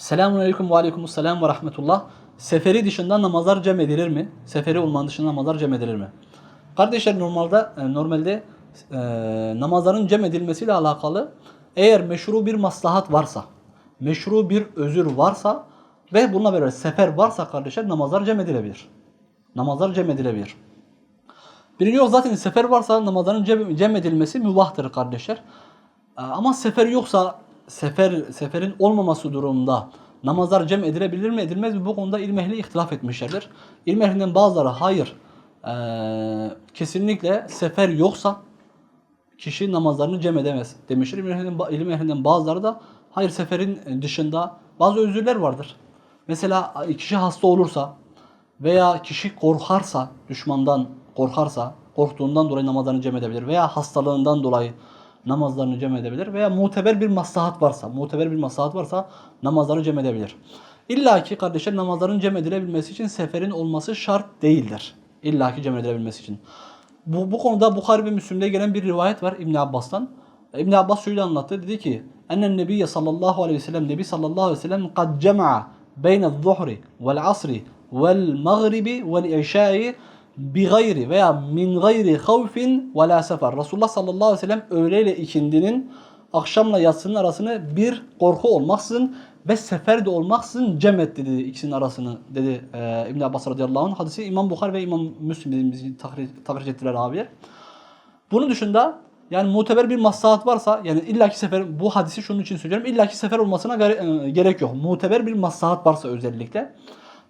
Selamun Aleyküm ve Aleyküm Selam ve Rahmetullah. Seferi dışında namazlar cem edilir mi? Seferi olmanın dışında namazlar cem edilir mi? Kardeşler normalde e, normalde e, namazların cem edilmesiyle alakalı eğer meşru bir maslahat varsa, meşru bir özür varsa ve bununla beraber sefer varsa kardeşler namazlar cem edilebilir. Namazlar cem edilebilir. Birinci yok zaten sefer varsa namazların cem, cem edilmesi mübahtır kardeşler. Ee, Ama sefer yoksa sefer seferin olmaması durumunda namazlar cem edilebilir mi edilmez mi bu konuda ilim ehli ihtilaf etmişlerdir. İlim bazıları hayır ee, kesinlikle sefer yoksa kişi namazlarını cem edemez demiştir. İlim ehlinden bazıları da hayır seferin dışında bazı özürler vardır. Mesela kişi hasta olursa veya kişi korkarsa, düşmandan korkarsa, korktuğundan dolayı namazlarını cem edebilir veya hastalığından dolayı namazlarını cem edebilir veya muteber bir maslahat varsa, muteber bir maslahat varsa namazlarını cem edebilir. İlla ki kardeşler namazların cem edilebilmesi için seferin olması şart değildir. İlla ki cem edilebilmesi için. Bu, bu konuda Bukhari ve Müslim'de gelen bir rivayet var İbn Abbas'tan. İbn Abbas şöyle anlattı. Dedi ki Ennen Nebiye sallallahu aleyhi ve sellem Nebi sallallahu aleyhi ve sellem kad cema'a beyne zuhri vel asri vel mağribi vel işai bi gayri veya min gayri havfin ve la sefer. Resulullah sallallahu aleyhi ve sellem öğle ile ikindinin akşamla yatsının arasını bir korku olmaksızın ve sefer de olmaksızın cem etti dedi ikisinin arasını dedi e, İbn Abbas radıyallahu anh. Hadisi İmam Bukhari ve İmam Müslim bizi tahriş ettiler abiler. Bunun dışında yani muteber bir maslahat varsa yani illaki sefer bu hadisi şunun için söylüyorum. illaki sefer olmasına gere- e, gerek yok. Muteber bir maslahat varsa özellikle.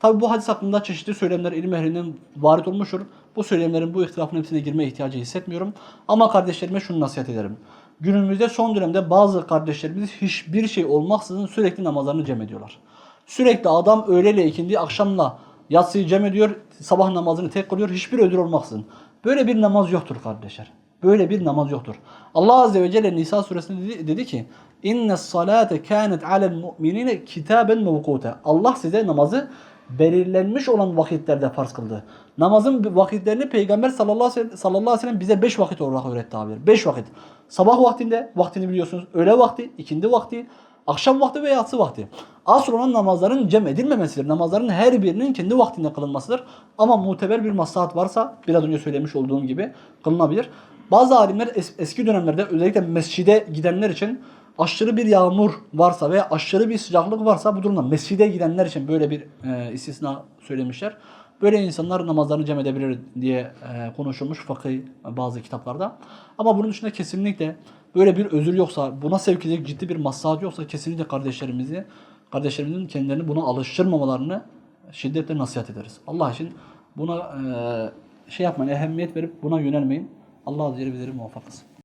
Tabi bu hadis hakkında çeşitli söylemler ilim ehlinden varit olmuştur. Bu söylemlerin bu ihtilafın hepsine girmeye ihtiyacı hissetmiyorum. Ama kardeşlerime şunu nasihat ederim. Günümüzde son dönemde bazı kardeşlerimiz hiçbir şey olmaksızın sürekli namazlarını cem ediyorlar. Sürekli adam öğleyle ikindi akşamla yatsıyı cem ediyor, sabah namazını tek kılıyor hiçbir ödül olmaksızın. Böyle bir namaz yoktur kardeşler. Böyle bir namaz yoktur. Allah Azze ve Celle Nisa suresinde dedi, dedi ki İnne salate kânet alel mu'minine kitaben mevkûte. Allah size namazı belirlenmiş olan vakitlerde farz kıldı. Namazın vakitlerini Peygamber sallallahu aleyhi ve sellem, bize 5 vakit olarak öğretti abi. 5 vakit. Sabah vaktinde vaktini biliyorsunuz. Öğle vakti, ikindi vakti, akşam vakti ve yatsı vakti. Asıl olan namazların cem edilmemesidir. Namazların her birinin kendi vaktinde kılınmasıdır. Ama muteber bir maslahat varsa biraz önce söylemiş olduğum gibi kılınabilir. Bazı alimler es- eski dönemlerde özellikle mescide gidenler için aşırı bir yağmur varsa veya aşırı bir sıcaklık varsa bu durumda mescide gidenler için böyle bir e, istisna söylemişler. Böyle insanlar namazlarını cem edebilir diye e, konuşulmuş fakih bazı kitaplarda. Ama bunun dışında kesinlikle böyle bir özür yoksa, buna sevk edecek ciddi bir maslahat yoksa kesinlikle kardeşlerimizi, kardeşlerimizin kendilerini buna alıştırmamalarını şiddetle nasihat ederiz. Allah için buna e, şey yapmayın, ehemmiyet verip buna yönelmeyin. Allah Azze ve Celle muvaffak kılsın.